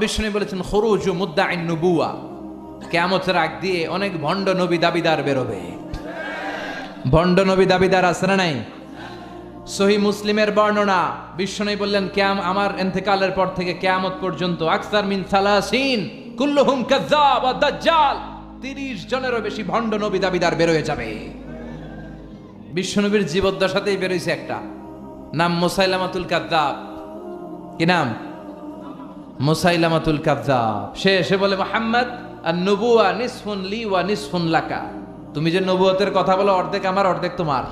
বিষ্ণু বলেছেন, খরুজ মুদ্দা নবুয়া কেমতের আগ দিয়ে অনেক ভণ্ড নবী দাবিদার বেরোবে। ভণ্ড নবী দাবিদার আছে না নাই? সহি মুসলিমের বর্ণনা বিষ্ণু বললেন, ক্যাম, আমার এন্তেকালের পর থেকে কেয়ামত পর্যন্ত আকসার মিন সালাসিন, কুল্লুহুম কাজ্জাব ওয়া দাজ্জাল। 30 জনেরও বেশি ভণ্ড নবী দাবিদার বেরোয় যাবে। বিশ্বনবীর জীবদ্দশাতেই বেরোইছে একটা। নাম মুসাইলামাতুল কাদ্দাব কি নাম? মুসাইলামাতুল কাদ্দাব। সে এসে বলে, মোহাম্মদ আর নবুয়া নিসফুন লি ওয়া নিসফুন লাকা। তুমি যে নবুয়তের কথা বলো, অর্ধেক আমার, অর্ধেক তোমার।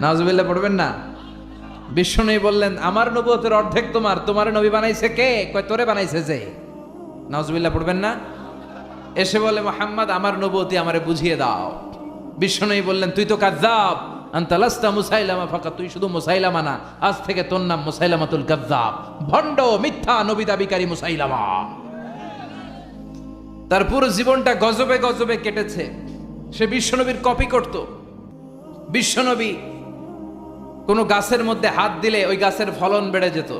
নাজবিল্লা পড়বেন না? বিশ্ব নেই বললেন, আমার নবুয়তের অর্ধেক তোমার। তোমার নবী বানাইছে কে? কয়, তোরে বানাইছে যে? নাজবিল্লা পড়বেন না? এসে বলে, মোহাম্মদ, আমার নবুয়তি আমারে বুঝিয়ে দাও। বিশ্ব নেই বললেন, তুই তো কাজ্জাব আন্তালাস্তা মুসাইলামা ফাঁকা তুই শুধু মুসাইলামা না, আজ থেকে তোর নাম মুসাইলামাতুল কাজ্জাব ভণ্ড মিথ্যা নবী দাবিকারী মুসাইলামা। তার পুরো জীবনটা গজবে গজবে কেটেছে। সে বিশ্বনবীর কপি করত। বিশ্বনবী কোনো গাছের মধ্যে হাত দিলে ওই গাছের ফলন বেড়ে যেত।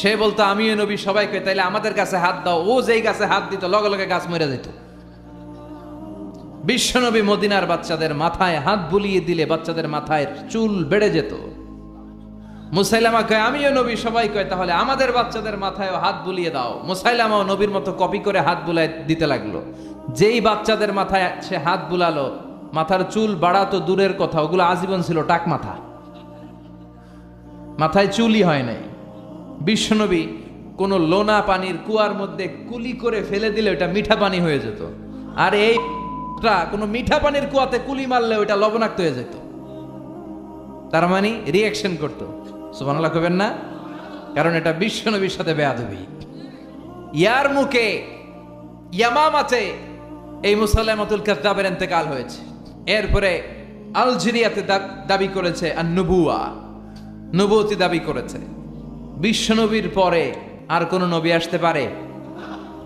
সে বলতো, আমিও নবী সবাইকে, তাইলে আমাদের কাছে হাত দাও। ও যেই গাছে হাত দিত, লগে লগে গাছ মরে যেত। বিশ্বনবী মদিনার বাচ্চাদের মাথায় হাত বুলিয়ে দিলে বাচ্চাদের মাথায় চুল বেড়ে যেত। মুসাইলামা কয়, আমিও নবী, সবাই কয়, তাহলে আমাদের বাচ্চাদের মাথায় হাত বুলিয়ে দাও। মুসাইলামাও নবীর মতো কপি করে হাত বুলায় দিতে লাগল। যেই বাচ্চাদের মাথায় সে হাত বুলালো, মাথার চুল বাড়াতো দূরের কথা, ওগুলো আজীবন ছিল টাক মাথা। মাথায় চুলই হয় নাই। বিশ্বনবী কোনো লোনা পানির কুয়ার মধ্যে কুলি করে ফেলে দিলে ওটা মিঠা পানি হয়ে যেত। আর এই টা কোনো মিঠা পানির কুয়াতে কুলি মারলে ওইটা লবণাক্ত হয়ে যেত। তার মানে রিয়াকশন করতো। সুবহানাল্লাহ কবেন না? কারণ এটা বিশ্বনবীর সাথে বেয়াদবি। ইয়ার মুখে ইয়ামামাতে এই মুসাল্লামাতুল কাদ্দাবের ইন্তেকাল হয়েছে। এরপরে আলজেরিয়াতে দাবি করেছে আর নবুয়া নবুয়তি দাবি করেছে। বিশ্বনবীর পরে আর কোন নবী আসতে পারে?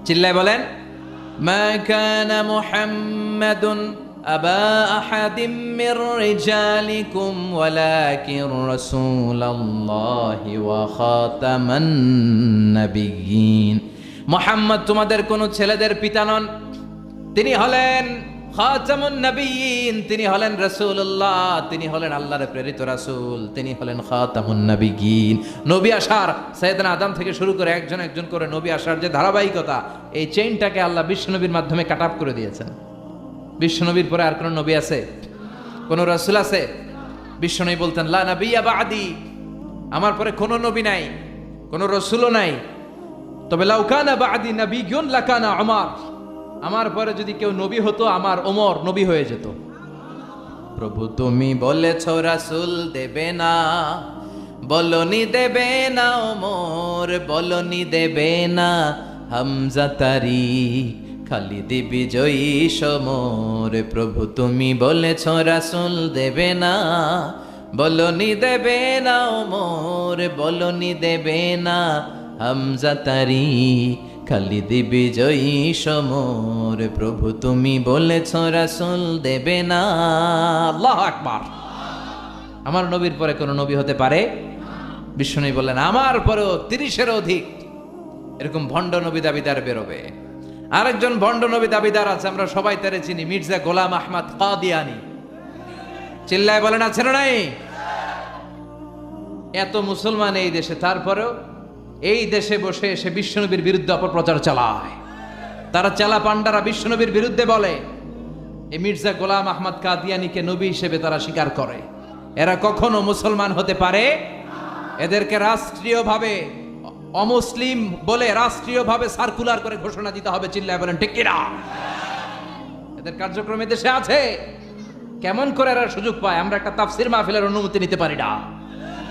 চিল্লায় বলেন ما كان محمد أبا أحد من رجالكم ولكن رسول الله وخاتم النبيين মোহাম্মদ তোমাদের কোন ছেলেদের পিতা নন তিনি হলেন খাতামুন নবীন, তিনি হলেন রাসূলুল্লাহ, তিনি হলেন আল্লাহর প্রেরিত রাসূল, তিনি হলেন খাতামুন নবীন। নবী আসার সৈয়দনা আদম থেকে শুরু করে একজন একজন করে নবী আসার যে ধারাবাহিকতা, এই চেইনটাকে আল্লাহ বিশ্বনবীর মাধ্যমে কাট আপ করে দিয়েছেন। বিশ্বনবীর পরে আর কোন নবী আছে? কোন রাসূল আছে? বিশ্বনবী বলতেন, লা নবিয়া বাদি। আমার পরে কোন নবী নাই, কোন রসুলও নাই। তবে লাউকানা বাদি নবীগুন লাকানা আমার আমার পরে যদি কেউ নবী হতো, আমার ওমর নবী হয়ে যেত। প্রভু তুমি বলেছ, রাসুল দেবে না, বলনি দেবে না, ওমর বলনি দেবে না, হামজা তারি, খালিদি বিজয়ী সমর। প্রভু তুমি বলেছ, রাসুল দেবে না, বলনি দেবে না, ওমর বলনি দেবে না, হামজা তারি খালিদি বিজয়ী সমর, প্রভু তুমি বলেছ রাসুল দেবে না। আমার নবীর পরে কোনো নবী হতে পারে? বিষ্ণু বললেন, আমার পরেও তিরিশের অধিক। এরকম ভণ্ড নবী দাবিদার বেরোবে। আরেকজন ভণ্ড নবী দাবিদার আছে, আমরা সবাই তারে চিনি, মির্জা গোলাম আহমদ কাদিয়ানি। চিল্লায় আছে না নাই? এত মুসলমান এই দেশে, তারপরেও এই দেশে বসে এসে বিশ্বনবীর বিরুদ্ধে অপপ্রচার চালায়। তারা চালা পান্ডারা বিশ্বনবীর বিরুদ্ধে বলে এই মির্জা গোলাম আহমদ কাদিয়ানিকে নবী হিসেবে তারা স্বীকার করে। এরা কখনো মুসলমান হতে পারে? এদেরকে রাষ্ট্রীয়ভাবে অমুসলিম বলে রাষ্ট্রীয়ভাবে সার্কুলার করে ঘোষণা দিতে হবে, চিল্লায় বলেন, ঠিক কিনা? এদের কার্যক্রম এ দেশে আছে। কেমন করে এরা সুযোগ পায়, আমরা একটা তাফসির মাহফিলের অনুমতি নিতে পারি না।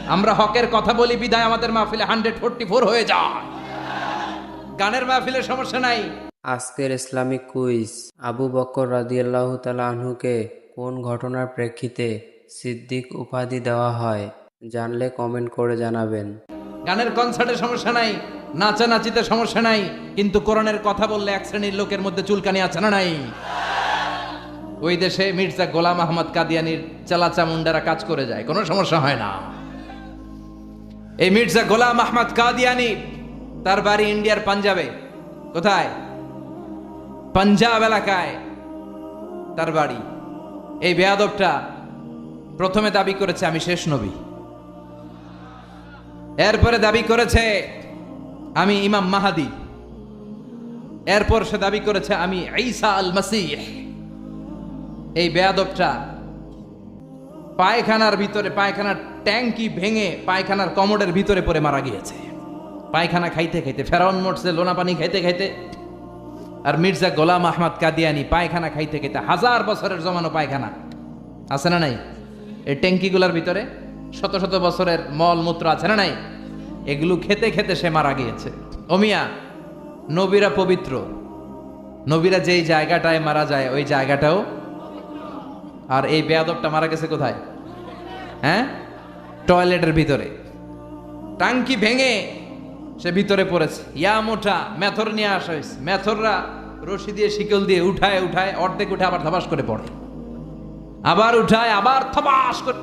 আমরা হকের কথা বলি বিদায় আমাদের মাহফিলে হান্ড্রেড ফোরটি ফোর হয়ে যায় গানের মাহফিলে সমস্যা নাই। আজকের ইসলামিক কুইজ আবু বকর রাদিয়াল্লাহু আনহুকে কোন ঘটনার প্রেক্ষিতে সিদ্দিক উপাধি দেওয়া হয় জানলে কমেন্ট করে জানাবেন। গানের কনসার্টে সমস্যা নাই নাচানাচিতে সমস্যা নাই কিন্তু কোরআনের কথা বললে এক শ্রেণির লোকের মধ্যে চুলকানি আছে না নাই? ওই দেশে মির্জা গোলাম আহমদ কাদিয়ানির চালাচা মুন্ডারা কাজ করে যায় কোনো সমস্যা হয় না। এই মির্জা গোলাম আহমদ কাদিয়ানি, তার বাড়ি ইন্ডিয়ার পাঞ্জাবে। কোথায়? পাঞ্জাব এলাকায় তার বাড়ি। এই বেয়াদবটা প্রথমে দাবি করেছে আমি শেষ নবী। এরপরে দাবি করেছে আমি ইমাম মাহাদি। এরপর সে দাবি করেছে আমি ঈসা আল মাসিহ। এই বেয়াদবটা পায়খানার ভিতরে, পায়খানার ট্যাঙ্কি ভেঙে পায়খানার কমোডের ভিতরে পড়ে মারা গিয়েছে। পায়খানা খাইতে খাইতে ফেরাউন মরছে, লোনা পানি খাইতে খাইতে। আর মির্জা গোলাম আহমদ কাদিয়ানি পায়খানা খাইতে খাইতে হাজার বছরের জমানো পায়খানা। আছে না নাই? এই ট্যাঙ্কিগুলোর ভিতরে শত শত বছরের মল মূত্র আছে না নাই? এগুলো খেতে খেতে সে মারা গিয়েছে। অমিয়া নবীরা পবিত্র। নবীরা যেই জায়গাটায় মারা যায়, ওই জায়গাটাও আর এই বেয়াদবটা মারা গেছে কোথায়? হ্যাঁ? টয়লেটের ভিতরে। টাঙ্কি ভেঙে সে ভিতরে পড়েছে। ইয়া মোটা মেথর নিয়ে আসা হয়েছে। মেথররা রশি দিয়ে শিকল দিয়ে উঠায় উঠায়, অর্ধেক উঠে আবার ধবাস করে পড়ে। আবার উঠায়, আবার থবাস করে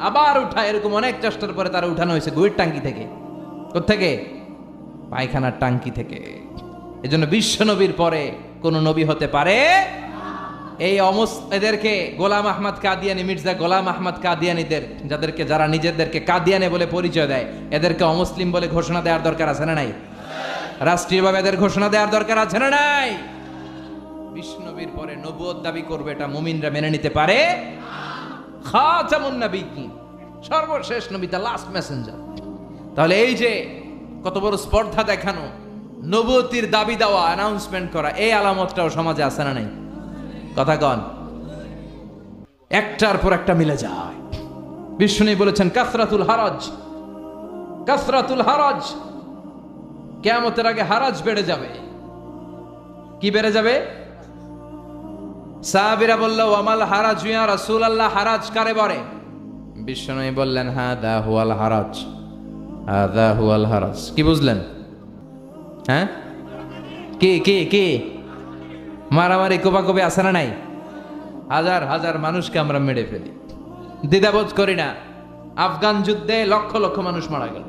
আবার উঠায়, এরকম অনেক চেষ্টার পরে তারা উঠানো হয়েছে গুয়ের টাঙ্কি থেকে। থেকে পায়খানার টাঙ্কি থেকে। এজন্য বিশ্ব নবীর পরে কোনো নবী হতে পারে এই অমুস এদেরকে গোলাম আহমদ কাদিয়ানি, মির্জা গোলাম আহমদ কাদিয়ানিদের, যাদেরকে যারা নিজেদেরকে কাদিয়ানে বলে পরিচয় দেয়, এদেরকে অমুসলিম বলে ঘোষণা দেওয়ার দরকার আছে না নাই? রাষ্ট্রীয়ভাবে এদের ঘোষণা দেওয়ার দরকার আছে না নাই? বিষ্ণবীর পরে নবুয়ত দাবি করবে এটা মুমিনরা মেনে নিতে পারে? খাতামুন নবী কি সর্বশেষ নবী দ্য লাস্ট মেসেঞ্জার তাহলে এই যে কত বড় স্পর্ধা দেখানো নবতির দাবি দেওয়া অ্যানাউন্সমেন্ট করা, এই আলামতটাও সমাজে আছে না নাই? কথা কন। একটার পর একটা মিলে যায়। বিষ্ণু বলেছেন, কাসরাতুল হারাজ কাসরাতুল হারাজ, কেয়ামতের আগে হারাজ বেড়ে যাবে। কি বেড়ে যাবে? সাহাবিরা বলল, ওয়ামাল হারাজ ইয়া রাসূল আল্লাহ হারাজ কারে বলে? বিষ্ণু বললেন হ্যাঁ দা হুয়াল হারাজ হ্যাঁ দা হুয়াল হারাজ। কি বুঝলেন? হ্যাঁ? কে কে কে? মারামারি কোপাকপি আছে না নাই? হাজার হাজার মানুষকে আমরা মেরে ফেলি। দ্বিধাবোধ করি না। আফগান যুদ্ধে লক্ষ লক্ষ মানুষ মারা গেল।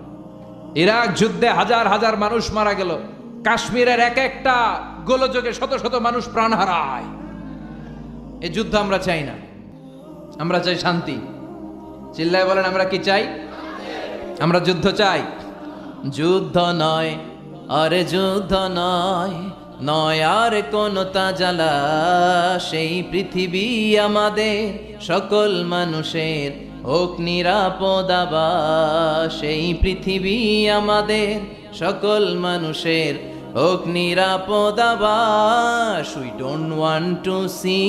ইরাক যুদ্ধে হাজার হাজার মানুষ মারা গেল। কাশ্মীরের এক একটা গোলযোগে শত শত মানুষ প্রাণ হারায়। এ যুদ্ধ আমরা চাই না। আমরা চাই শান্তি। চিল্লায় বলেন, আমরা কি চাই? আমরা যুদ্ধ চাই। যুদ্ধ নয়, আরে যুদ্ধ নয়। নয় আর কোন তাজালা সেই পৃথিবী আমাদের সকল মানুষের হোক নিরাপদ সেই পৃথিবী আমাদের সকল মানুষের হোক নিরাপদ we don't want to see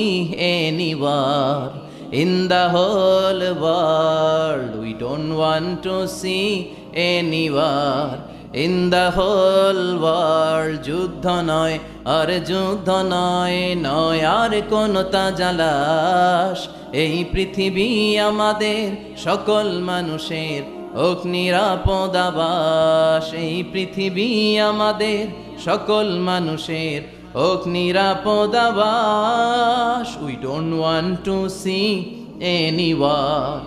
anywhere In the whole world, we don't want to see anywhere. In the whole world, যুদ্ধ নয় আর যুদ্ধ নয় নয় আর কোন তাজালাস এই পৃথিবী আমাদের সকল মানুষের হোক নিরাপদ আবাস। এই পৃথিবী আমাদের সকল মানুষের হোক নিরাপদ আবাস। We don't want to see anywhere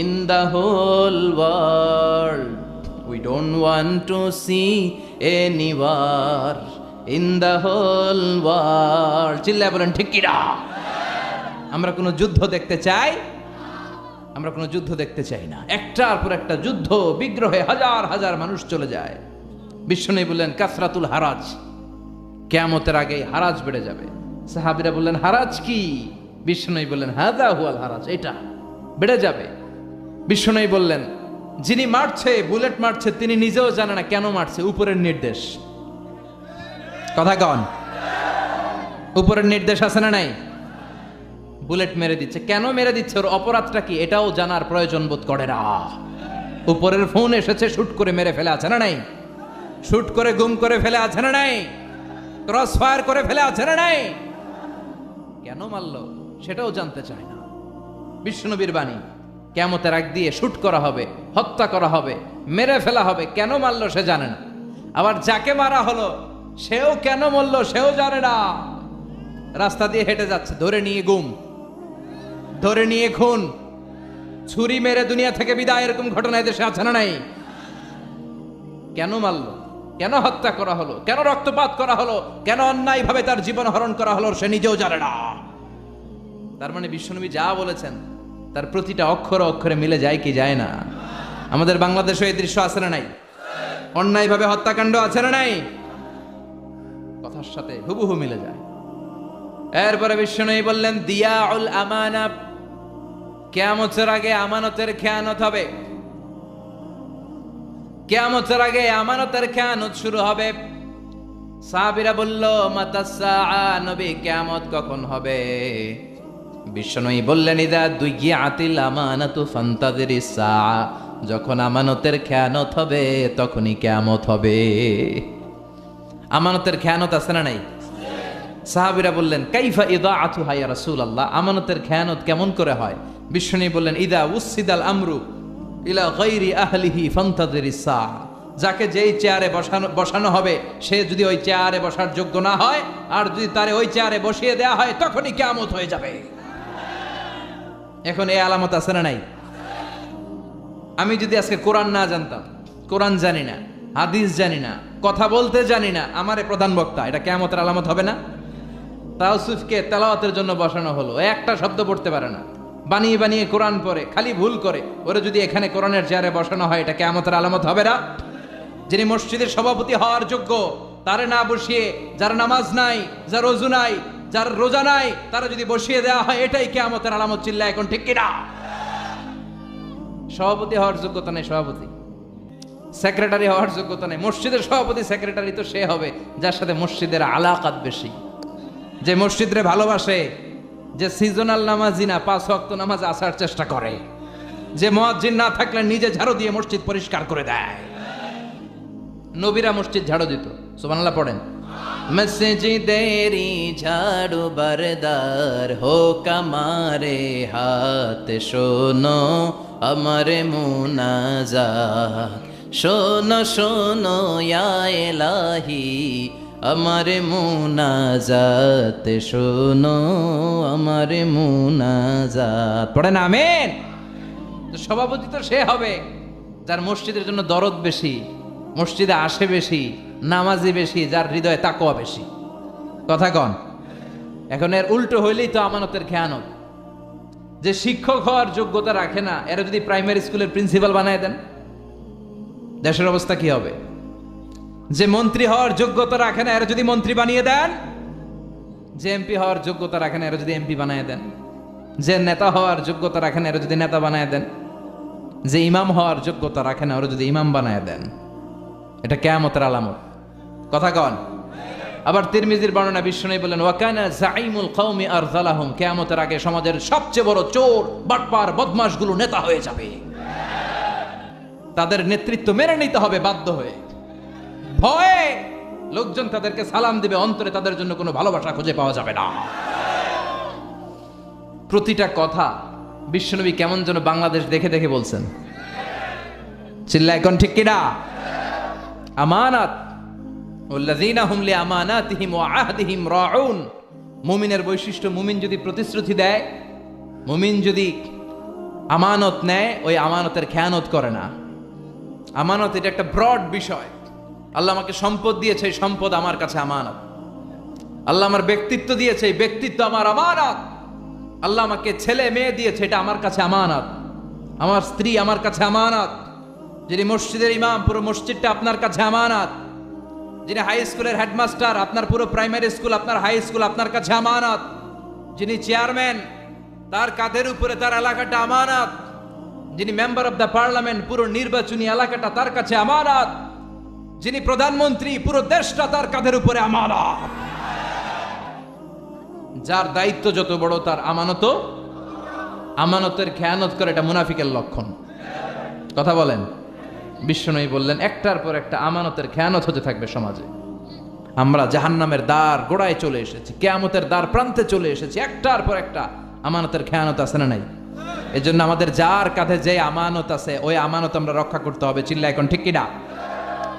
in the whole world we don't want to see anywhere in the whole world চিল্লায় বলেন, ঠিক আমরা কোনো যুদ্ধ দেখতে চাই? আমরা কোনো যুদ্ধ দেখতে চাই না। একটার পর একটা যুদ্ধ, বিগ্রহে হাজার হাজার মানুষ চলে যায়। বিশ্বনবী বললেন, কাসরাতুল হারাজ, কেয়ামতের আগে হারাজ বেড়ে যাবে। সাহাবিরা বললেন, হারাজ কি? বিশ্বনবী বললেন হাদা হুয়াল হারাজ, এটা বেড়ে যাবে। বিশ্বনবী বললেন যিনি মারছে, বুলেট মারছে, তিনি নিজেও জানে না কেন মারছে। উপরের নির্দেশ। কথা কন। উপরের নির্দেশ আছে না নাই? বুলেট মেরে দিচ্ছে। কেন মেরে দিচ্ছে? ওর অপরাধটা কি? এটাও জানার প্রয়োজন বোধ করে না। উপরের ফোন এসেছে, শুট করে মেরে ফেলে আছে না নাই? শুট করে, গুম করে ফেলে আছে না নাই? ক্রস ফায়ার করে ফেলে আছে না নাই? কেন মারলো? সেটাও জানতে চায় না। বিষ্ণুবীর বাণী। কেমতের আগ দিয়ে শুট করা হবে, হত্যা করা হবে, মেরে ফেলা হবে, কেন মারলো সে জানে না। আবার যাকে মারা হলো, সেও কেন মরলো সেও জানে না। রাস্তা দিয়ে হেঁটে যাচ্ছে, ধরে নিয়ে গুম ধরে নিয়ে খুন। ছুরি মেরে দুনিয়া থেকে বিদায়, এরকম ঘটনা দেশে আছে না নাই? কেন মারলো? কেন হত্যা করা হলো? কেন রক্তপাত করা হলো? কেন অন্যায়ভাবে তার জীবন হরণ করা হলো, সে নিজেও জানে না। তার মানে বিশ্বনবী যা বলেছেন তার প্রতিটা অক্ষর অক্ষরে মিলে যায় কি যায় না। আমাদের বাংলাদেশে এই দৃশ্য আছে না নাই? অন্যায়ভাবে হত্যাকাণ্ড আছে না নাই? কথার সাথে হুবহু মিলে যায়। এরপরে বিশ্বনবী বললেন দিয়া দিয়াউল আমানা, কেয়ামতের আগে আমানতের খেয়ানত হবে। কেয়ামতের আগে আমানতের খেয়ানত শুরু হবে। সাহাবীরা বলল মাতাসা নবী কেয়ামত কখন হবে? বিশ্বনবী বললেন, ইদা দুই গিয়ে আতিল আমানাতু ফান্তাদের সা যখন আমানতের খেয়ানত হবে, তখনই কেয়ামত হবে। আমানতের খেয়ানত আছে না নাই? সাহাবিরা বললেন, কাইফা ইদা আথু হাইয়া রাসুল আল্লাহ আমানতের খেয়ানত কেমন করে হয়? বিশ্বনী বললেন, ইদা উসিদাল আমরু ইলা গৈরি আহলিহি ফান্তাদের সা যাকে যেই চেয়ারে বসানো বসানো হবে, সে যদি ওই চেয়ারে বসার যোগ্য না হয়, আর যদি তারে ওই চেয়ারে বসিয়ে দেওয়া হয়, তখনই কেয়ামত হয়ে যাবে। এখন এই আলামত আছে না নাই? আমি যদি আজকে কোরআন না জানতাম, কোরআন জানি না, হাদিস জানি না, কথা বলতে জানি না, আমারে প্রধান বক্তা, এটা কেমতের আলামত হবে না? তাওসুফকে তেলাওয়াতের জন্য বসানো হলো, একটা শব্দ পড়তে পারে না। বানিয়ে বানিয়ে কোরআন পড়ে, খালি ভুল করে, ওরে যদি এখানে কোরআনের চেয়ারে বসানো হয়, এটা কেমতের আলামত হবে না? যিনি মসজিদের সভাপতি হওয়ার যোগ্য, তারে না বসিয়ে, যার নামাজ নাই, যার রজু নাই যার রোজা নাই, তারা যদি বসিয়ে দেওয়া হয়, এটাই কেমতের আলামত চিল্লা এখন ঠিক কিনা? সভাপতি হওয়ার যোগ্যতা নেই, সভাপতি। সেক্রেটারি হওয়ার যোগ্যতা নেই। মসজিদের সভাপতি সেক্রেটারি তো সে হবে, যার সাথে মসজিদের আলাকাত বেশি। যে মসজিদরে ভালোবাসে, যে সিজনাল নামাজি না, পাঁচ ওয়াক্ত নামাজ আসার চেষ্টা করে। যে মুয়াজ্জিন না থাকলে নিজে ঝাড়ু দিয়ে মসজিদ পরিষ্কার করে দেয়। নবীরা মসজিদ ঝাড়ু দিত। সুবহানাল্লাহ, পড়েন। মসজিদেরি ঝাড়ু বরদার হো কামারে হাত শোনো আমার মুনাজাত শোনো শোনো এলাহি আমার মুনাজাত শোনো আমার মুনাজাত পড়েন আমেন তো সভাপতি তো সে হবে যার মসজিদের জন্য দরদ বেশি মসজিদে আসে বেশি, নামাজি বেশি, যার হৃদয়ে তাকোয়া বেশি। কথা কন, এখন এর উল্টো হইলেই তো আমানতের খেয়ানত যে শিক্ষক হওয়ার যোগ্যতা রাখে না, এরা যদি প্রাইমারি স্কুলের প্রিন্সিপাল বানায় দেন, দেশের অবস্থা কি হবে? যে মন্ত্রী হওয়ার যোগ্যতা রাখে না, এরা যদি মন্ত্রী বানিয়ে দেন, যে এমপি হওয়ার যোগ্যতা রাখে না, এরা যদি এমপি বানিয়ে দেন, যে নেতা হওয়ার যোগ্যতা রাখে না, এরা যদি নেতা বানায় দেন, যে ইমাম হওয়ার যোগ্যতা রাখে না, ওরা যদি ইমাম বানায় দেন এটা কেয়ামতের আলামত। কথা কন। আবার তিরমিজির বর্ণনা বিশ্ব বিষ্ণু বলেন ওয়াকানা জাইমুল কওমি আর জালাহুম কেয়ামতের আগে সমাজের সবচেয়ে বড় চোর, বাটপার, বদমাশগুলো নেতা হয়ে যাবে। তাদের নেতৃত্ব মেনে নিতে হবে, বাধ্য হয়ে। ভয়ে লোকজন তাদেরকে সালাম দিবে, অন্তরে তাদের জন্য কোনো ভালোবাসা খুঁজে পাওয়া যাবে না। প্রতিটা কথা বিশ্বনবী কেমন যেন বাংলাদেশ দেখে দেখে বলছেন। চিল্লা এখন ঠিক কিনা? আমানাত। মুমিনের বৈশিষ্ট্য, মুমিন যদি প্রতিশ্রুতি দেয়, মুমিন যদি আমানত নেয়, ওই আমানতের খেয়ানত করে না। আমানত এটা একটা ব্রড বিষয়। আল্লাহ আমাকে সম্পদ দিয়েছে, এই সম্পদ আমার কাছে আমানত। আল্লাহ আমার ব্যক্তিত্ব দিয়েছে, এই ব্যক্তিত্ব আমার আমানত। আল্লাহ আমাকে ছেলে, মেয়ে দিয়েছে, এটা আমার কাছে আমানত। আমার স্ত্রী আমার কাছে আমানত। যিনি মসজিদের ইমাম, পুরো মসজিদটা আপনার কাছে আমানত। যিনি হাই স্কুলের হেডমাস্টার, আপনার পুরো প্রাইমারি স্কুল, আপনার হাই স্কুল আপনার কাছে আমানত। যিনি চেয়ারম্যান, তার কাঁধের উপরে তার এলাকাটা আমানত। যিনি মেম্বার অফ দ্য পার্লামেন্ট, পুরো নির্বাচনী এলাকাটা তার কাছে আমানত। যিনি প্রধানমন্ত্রী, পুরো দেশটা তার কাঁধের উপরে আমানত। যার দায়িত্ব যত বড়, তার আমানত আমানতের খেয়ানত করে এটা মুনাফিকের লক্ষণ। কথা বলেন। বিশ্বনয়ী বললেন, একটার পর একটা আমানতের খেয়ানত হতে থাকবে সমাজে। আমরা জাহান্নামের দ্বার গোড়ায় চলে এসেছি, কেয়ামতের দ্বার প্রান্তে চলে এসেছি, একটার পর একটা আমানতের খেয়ানত আছে না নাই? এই জন্য আমাদের যার কাঁধে যে আমানত আছে, ওই আমানত আমরা রক্ষা করতে হবে, চিল্লা এখন, ঠিক কিনা?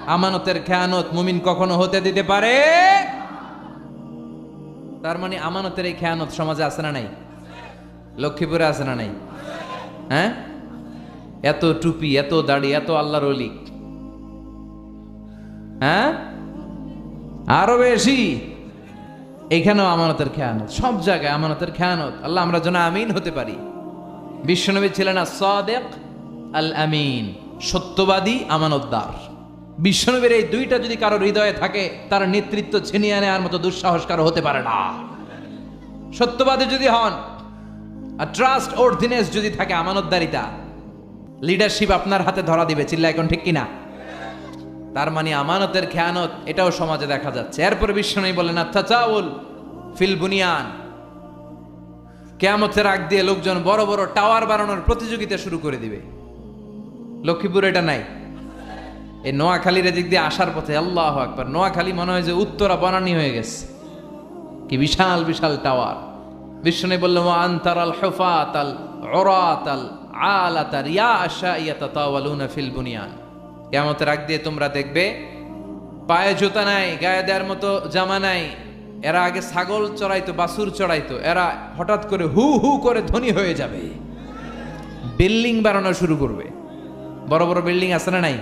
আমানতের খেয়ানত মুমিন কখনো হতে দিতে পারে? তার মানে আমানতের এই খেয়ানত সমাজে আছে না নাই? লক্ষ্মীপুরে আছে না নাই? হ্যাঁ? এত টুপি, এত দাড়ি, এত আল্লাহর অলি হ্যাঁ? আরও বেশি। এখানেও আমানতের খেয়ানত, সব জায়গায় আমানতের খেয়ানত। আল্লাহ আমরা যেন আমিন হতে পারি। বিশ্বনবী ছিলেন সাদেক আল আমিন, সত্যবাদী আমানতদার। বিশ্বনবীর এই দুইটা যদি কারও হৃদয়ে থাকে, তার নেতৃত্ব ছিনিয়ে নেওয়ার মতো দুঃসাহস কারও হতে পারে না। সত্যবাদী যদি হন, আর ট্রাস্ট অর্ডিনেন্স যদি থাকে আমানতদারিতা লিডারশিপ আপনার হাতে ধরা দিবে চিল্লা এখন ঠিক কিনা? তার মানে আমানতের খেয়ানত, এটাও সমাজে দেখা যাচ্ছে। এরপর বিশ্ব নেই বলেন আচ্ছা চাউল ফিল বুনিয়ান। কেয়ামতের আগ দিয়ে লোকজন বড় বড় টাওয়ার বানানোর প্রতিযোগিতা শুরু করে দিবে। লক্ষ্মীপুর এটা নাই। এই নোয়াখালীর এদিক দিয়ে আসার পথে, আল্লাহ একবার নোয়াখালী মনে হয় যে উত্তরা বনানি হয়ে গেছে। কি বিশাল বিশাল টাওয়ার। বিষ্ণু বলল আন্তার আল হফাত আল ওরাত আল আলাত রিয়া আশা ইয়াতা তাওয়ালুনা ফিল বুনিয়ান। কেমতের আগ দিয়ে তোমরা দেখবে, পায়ে জুতা নাই, গায়ে দেওয়ার মতো জামা নাই, এরা আগে ছাগল চড়াইতো বাসুর চড়াইতো, এরা হঠাৎ করে হু হু করে ধনী হয়ে যাবে। বিল্ডিং বানানো শুরু করবে। বড় বড় বিল্ডিং আছে না নাই?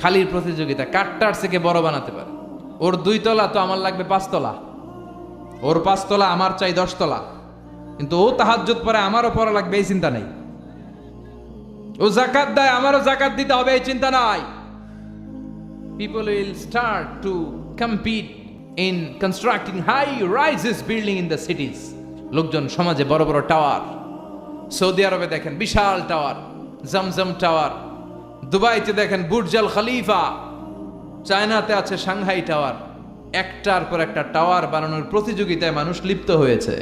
খালির প্রতিযোগিতা কাঠটার থেকে বড় বানাতে পারে। ওর দুই তলা তো আমার লাগবে পাঁচতলা ওর পাঁচতলা আমার চাই দশতলা কিন্তু ও তাহাজ্জুদ পরে, আমারও পড়া লাগবে, এই চিন্তা নেই। ও জাকাত দেয়, আমারও জাকাত দিতে হবে, এই চিন্তা নাই। People will start to compete in constructing high rises building in the cities. লোকজন সমাজে বড় বড় টাওয়ার সৌদি আরবে দেখেন বিশাল টাওয়ার জমজম টাওয়ার দুবাইতে দেখেন বুর্জাল খলিফা, চায়নাতে আছে সাংহাই টাওয়ার একটার পর একটা টাওয়ার বানানোর প্রতিযোগিতায় মানুষ লিপ্ত হয়েছে।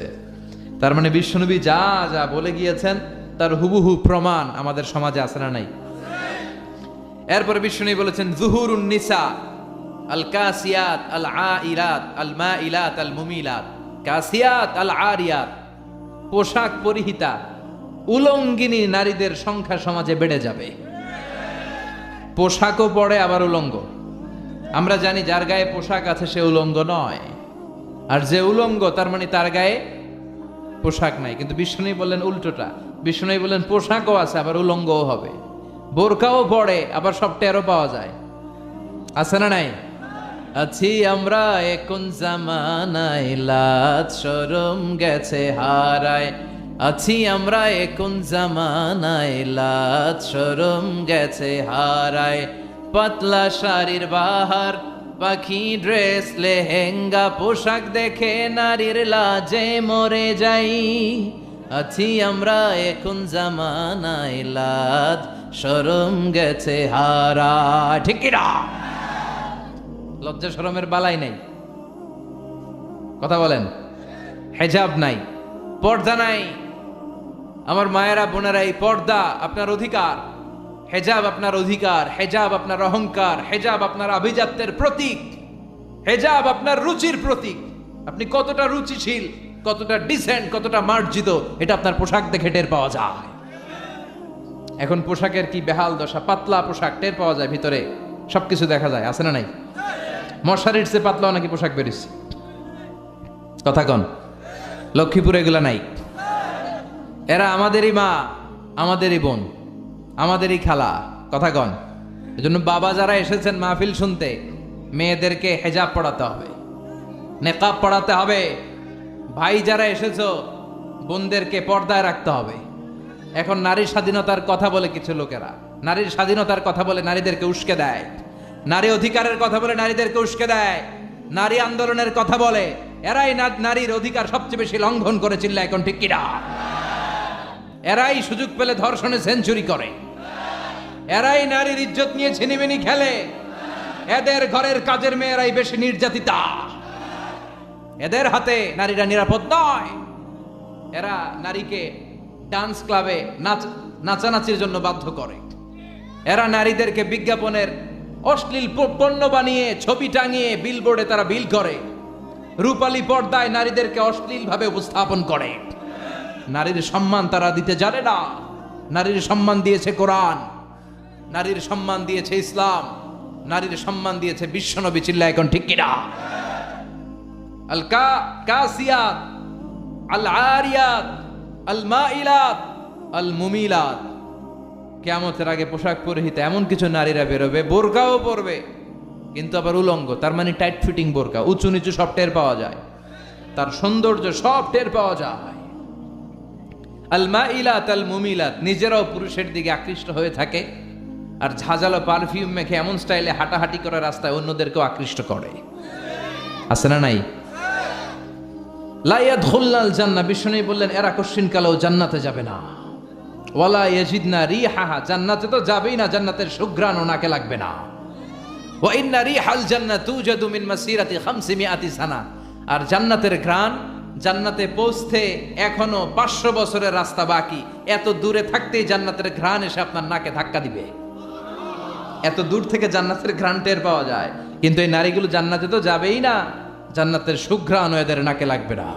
তার মানে বিশ্বনবী যা যা বলে গিয়েছেন তার হুবহু প্রমাণ আমাদের সমাজে আছে না নাই? এরপরে বিষ্ণু বলেছেন, জুহুরুন নিসা আল কাসিয়াত আল আইরাত আল মাইলাত আল মুমিলাত কাসিয়াত আল আরিয়াত পোশাক পরিহিতা, উলঙ্গিনী নারীদের সংখ্যা সমাজে বেড়ে যাবে। পোশাকও পড়ে, আবার উলঙ্গ। আমরা জানি যার গায়ে পোশাক আছে সে উলঙ্গ নয়। আর যে উলঙ্গ, তার মানে তার গায়ে পোশাক নাই। কিন্তু বিষ্ণু বললেন, উল্টোটা। বিষ্ণু বললেন, পোশাকও আছে, আবার উলঙ্গও হবে। বোরকাও পড়ে, আবার সব টেরও পাওয়া যায়। আছে না নাই? আছি আমরা এখন জামানায়, লাজ, শরম গেছে হারায়। আছি আমরা এখন জামানায়, লাজ, শরম গেছে হারায়। পাতলা শাড়ির বাহার, পাখি ড্রেস, লেহেঙ্গা, পোশাক দেখে নারীর লাজে মরে যাই। আছি আমরা এখন জামানায় লাদ শরম গেছে হারা। ঠিক লজ্জা শরমের বালাই নাই। কথা বলেন। হেজাব নাই। পর্দা নাই। আমার মায়েরা, বোনেরা, এই পর্দা আপনার অধিকার। হেজাব আপনার অধিকার, হেজাব আপনার অহংকার, হেজাব আপনার আভিজাত্যের প্রতীক। হেজাব আপনার রুচির প্রতীক। আপনি কতটা রুচিশীল? কতটা ডিসেন্ট কতটা মার্জিত, এটা আপনার পোশাক দেখে টের পাওয়া যায়। এখন পোশাকের কি বেহাল দশা, পাতলা পোশাক টের পাওয়া যায় ভিতরে, সবকিছু দেখা যায়, আছে না নাই? মশারির চেয়ে পাতলাও নাকি পোশাক বেরিয়েছে। কথা কন, লক্ষ্মীপুরে এগুলা নাই। এরা আমাদেরই মা, আমাদেরই বোন, আমাদেরই খালা, কথা কন। এজন্য বাবা যারা এসেছেন মাহফিল শুনতে, মেয়েদেরকে হেজাব পড়াতে হবে, নেকাব পড়াতে হবে। ভাই যারা এসেছ, বোনদেরকে পর্দায় রাখতে হবে। এখন নারীর স্বাধীনতার কথা বলে কিছু লোকেরা। নারীর স্বাধীনতার কথা বলে নারীদেরকে উস্কে দেয়। নারী অধিকারের কথা বলে নারীদেরকে উস্কে দেয়। নারী আন্দোলনের কথা বলে। এরাই নারীর অধিকার সবচেয়ে বেশি লঙ্ঘন করে চিল্লা, এখন ঠিক কিনা? এরাই সুযোগ পেলে ধর্ষণে সেঞ্চুরি করে। এরাই নারীর ইজ্জত নিয়ে ছিনিমিনি খেলে। এদের ঘরের কাজের মেয়েরাই বেশি নির্যাতিতা। এদের হাতে নারীরা নিরাপদ নয়। এরা নারীকে ডান্স ক্লাবে নাচ নাচানাচির জন্য বাধ্য করে। এরা নারীদেরকে বিজ্ঞাপনের অশ্লীল পণ্য বানিয়ে, ছবি টাঙিয়ে বিলবোর্ডে তারা বিল করে। রূপালী পর্দায় নারীদেরকে অশ্লীলভাবে উপস্থাপন করে। নারীর সম্মান তারা দিতে জানে না। নারীর সম্মান দিয়েছে কোরআন। নারীর সম্মান দিয়েছে ইসলাম। নারীর সম্মান দিয়েছে বিশ্বনবী চিল্লা এখন ঠিক কিনা? আল কা আল আরিয়াত আল মাইলাত আল মুমিলাত কেয়ামতের আগে পোশাক পরিহিত এমন কিছু নারীরা বেরোবে, বোরকাও পরবে, কিন্তু আবার উলঙ্গ, তার মানে টাইট ফিটিং বোরকা, উঁচু নিচু সব টের পাওয়া যায়, তার সৌন্দর্য সব টের পাওয়া যায়। আলমা ইলাত আল মুমিলাত নিজেরাও পুরুষের দিকে আকৃষ্ট হয়ে থাকে, আর ঝাঁঝালো পারফিউম মেখে এমন স্টাইলে হাঁটাহাঁটি করা রাস্তায় অন্যদেরকেও আকৃষ্ট করে। আছে না নাই? লাইয়া ধুল্লাল জান্না বিষ্ণু বললেন, এরা কশ্চিনকালেও জান্নাতে যাবে না। ওয়ালা ইয়াজিদনা রিহাহা। জান্নাতে তো যাবেই না, জান্নাতের সুঘ্রাণ ওনাকে লাগবে না। ওয়া ইন্না রিহাল জান্নাত তুজাদু মিন মাসিরাতি 500 সানা। আর জান্নাতের ঘ্রাণ, জান্নাতে পৌঁছতে এখনও 500 বছরের রাস্তা বাকি। এত দূরে থাকতেই জান্নাতের ঘ্রাণ এসে আপনার নাকে ধাক্কা দিবে। এত দূর থেকে জান্নাতের ঘ্রাণ টের পাওয়া যায়। কিন্তু এই নারীগুলো জান্নাতে তো যাবেই না। জান্নাতের সুঘ্রাণ এদের নাকে লাগবে না।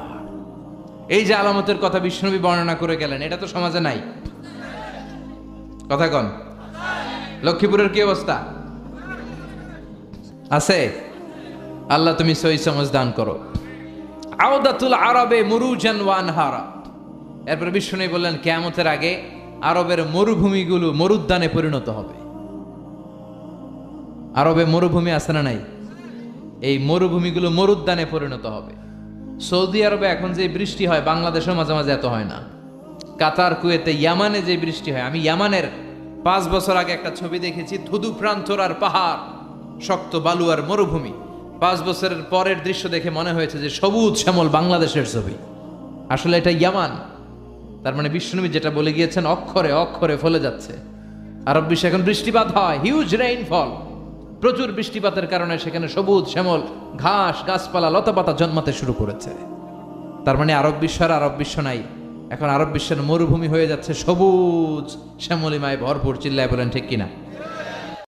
এই যে আলামতের কথা বিষ্ণুবী বর্ণনা করে গেলেন, এটা তো সমাজে নাই। কথা কন। লক্ষ্মীপুরের কি অবস্থা? আছে? আল্লাহ তুমি সই সমাজ দান করো। আওদাতুল আরবে মুরুজান ওয়ানহারা এরপর বিষ্ণু বললেন, কেয়ামতের আগে আরবের মরুভূমিগুলো মরুদ্যানে পরিণত হবে। আরবে মরুভূমি আছে না নাই? এই মরুভূমিগুলো মরুদ্যানে পরিণত হবে। সৌদি আরবে এখন যে বৃষ্টি হয়, বাংলাদেশেও মাঝে মাঝে এত হয় না। কাতার, কুয়েতে, ইয়ামানে যে বৃষ্টি হয়, আমি ইয়ামানের পাঁচ বছর আগে একটা ছবি দেখেছি, ধুধু প্রান্তর আর পাহাড়, শক্ত বালু আর মরুভূমি। পাঁচ বছরের পরের দৃশ্য দেখে মনে হয়েছে যে সবুজ শ্যামল বাংলাদেশের ছবি। আসলে এটা ইয়ামান। তার মানে বিষ্ণুনবী যেটা বলে গিয়েছেন, অক্ষরে অক্ষরে ফলে যাচ্ছে। আরব বিশ্বে এখন বৃষ্টিপাত হয় হিউজ রেইনফল প্রচুর বৃষ্টিপাতের কারণে সেখানে সবুজ, শ্যামল, ঘাস, গাছপালা, লতাপাতা জন্মাতে শুরু করেছে। তার মানে আরব বিশ্ব আর আরব বিশ্ব নাই। এখন আরব বিশ্বের মরুভূমি হয়ে যাচ্ছে সবুজ, শ্যামলিমায় ভরপুর, চিল্লায় বলেন ঠিক কিনা।